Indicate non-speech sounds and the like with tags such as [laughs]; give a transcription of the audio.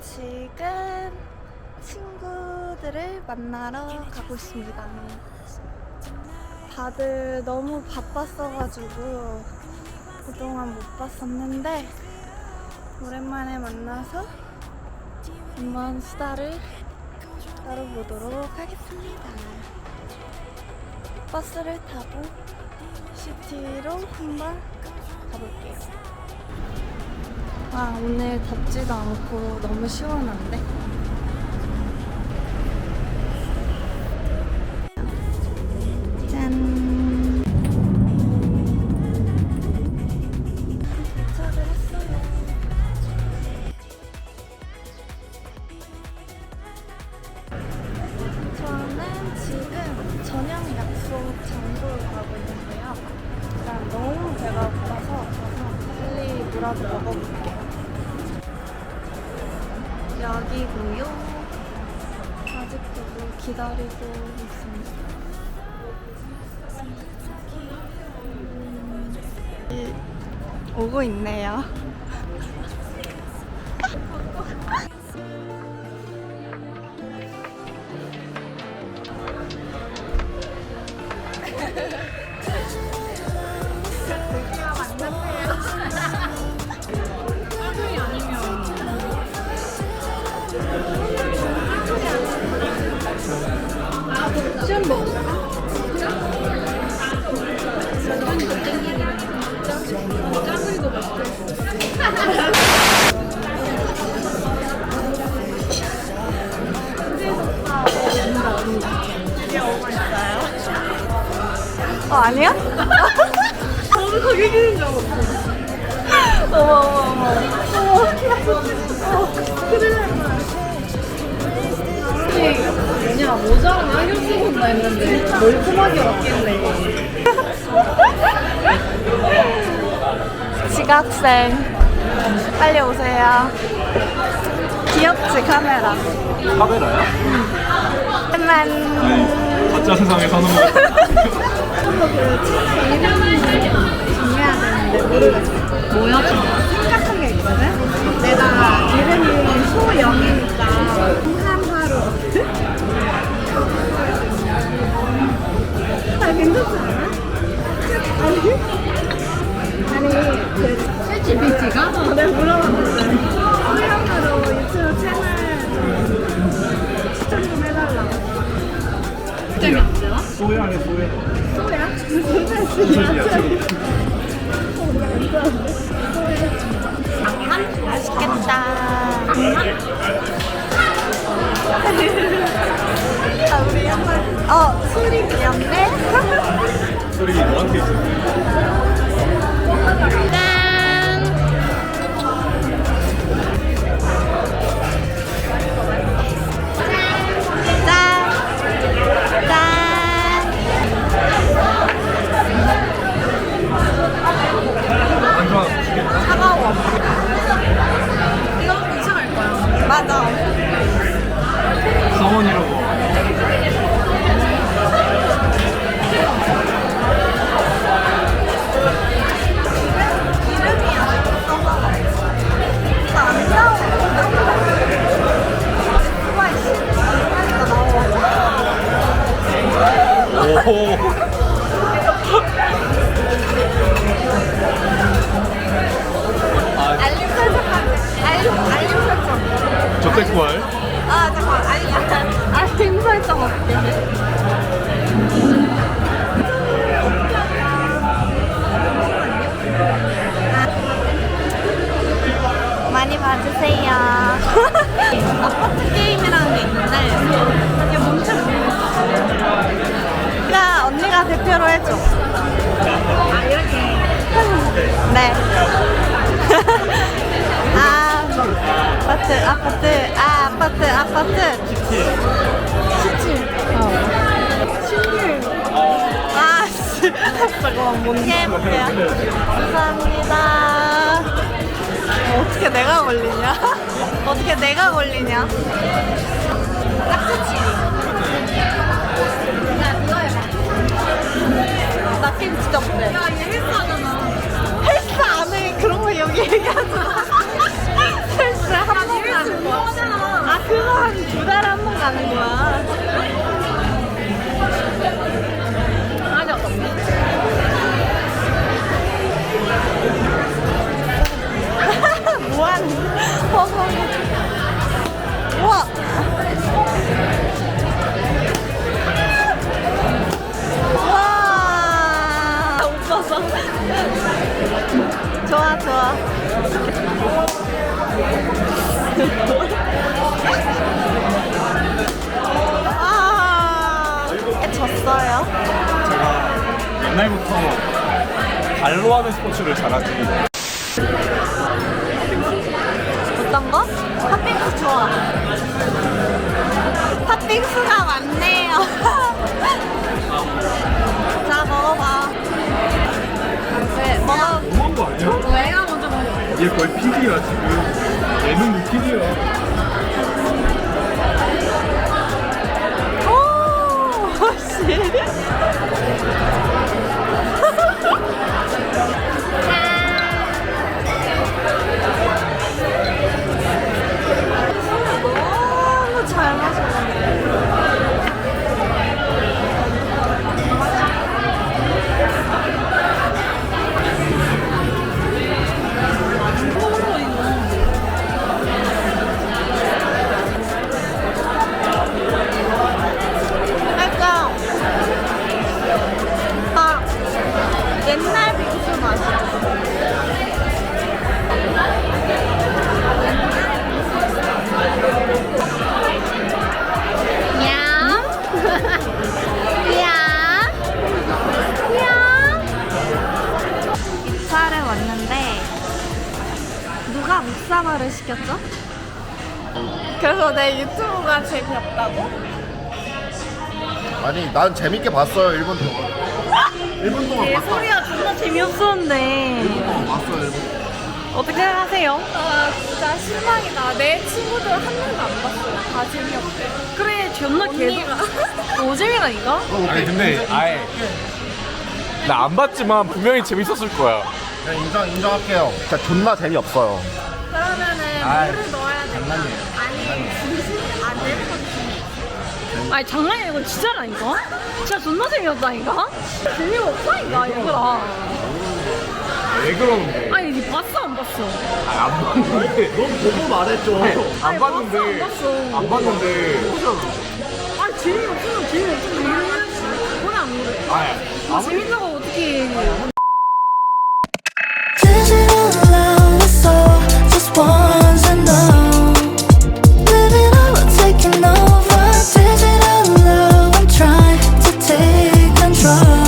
지금 친구들을 만나러 가고 있습니다. 다들 너무 바빴어가지고 그동안 못 봤었는데 오랜만에 만나서 한번 수다를 떨어보도록 하겠습니다. 버스를 타고 시티로 한번 가볼게요. 아, 오늘 덥지도 않고 너무 시원한데? 짠! 도착을 했어요. 저는 지금 저녁 약속 장소로 가고 있는데요. 일단 너무 배가 고파서 가서 빨리 먹어볼게 여기고요. 아직도 뭐 기다리고 있습니다. 음, 오고 있네요. 어. 지각생. 빨리 오세요. 귀엽지, 카메라. 카메라야? 만 가짜 세상에 사는 거. 되는데 모르겠어. 뭐야? 생각한 게 있거든? 내가 이름이 소영이니까 한하루 아 괜찮지 않아? 아니 아니 그 GPT가? 어, 내가 물어봤는데 소영으로 유튜브 채널 좀 추천 좀 해달라고 재밌죠? 소양의 소양. 소야? 무슨 말이야? 맛있 적대꾸알. 아 잠깐 알림 알림 설정 어떻게 많이 봐주세요. [laughs] 아파트 게임이라는 게 있는데 이게 모르겠어. 나 언니가 대표로 해줘. 아 이렇게. 네. [laughs] 아 아파트 아파트 아 아파트 아파트. 17. 어. 16. 아 씨. 잠깐만 뭔지 해볼게요. 감사합니다. 어떻게 내가 걸리냐? [laughs] 어떻게 내가 걸리냐? 나 게임 진짜 못해. 야, 얘 헬스 하잖아. 헬스 안 해. 그런 거 여기 얘기하지 마. 헬스 한 번도 안 해. 그거 한 두 달에 한 번 가는 거야. 아니 어떻게? 뭐하는 허벅이. 우와! 와! 옛날부터 발로 하는 스포츠를 잘하지. 어떤 거? 팥빙수 좋아. 팥빙수가 많네요. [laughs] 자, 먹어봐. 네, 먹어. 너무한 거 아니야? 내가 먼저 먹어. 얘 거의 PD야 지금. 예능 PD야. 묵사발을 시켰죠? 그래서 내 유튜브가 재미없다고? 아니 난 재밌게 봤어요 1분 동안. [laughs] 1분 동안 봤어. 소리가 존나 재미없었는데. 1분 동안 봤어요 1분 어떻게 하세요? 아 진짜 실망이다. 내 친구들 한 명도 안 봤어요. 다 재미없대. 그래 존나 개도 오재미라니까? 아니 근데 아예 나 안 봤지만 분명히 재밌었을 거야. 그냥 인정, 인정할게요. 진짜 존나 재미없어요 물을 넣어야 장난이에요. 아니 진심 안될 아니 장난이야 이거 진짜라니까? 진짜 존나 재미없다니까? 재미없다니까 얘들아 왜 그러는데? 아니 니 봤어 안 봤어? 아, 안 봤는데. 넌 보고 말했죠 안 봤는데. 봤어 안 봤어 안 봤는데. 아니 재미없으면 재미없으면 이러지 그건 안 그래 아, 아, 재밌다고 어떻게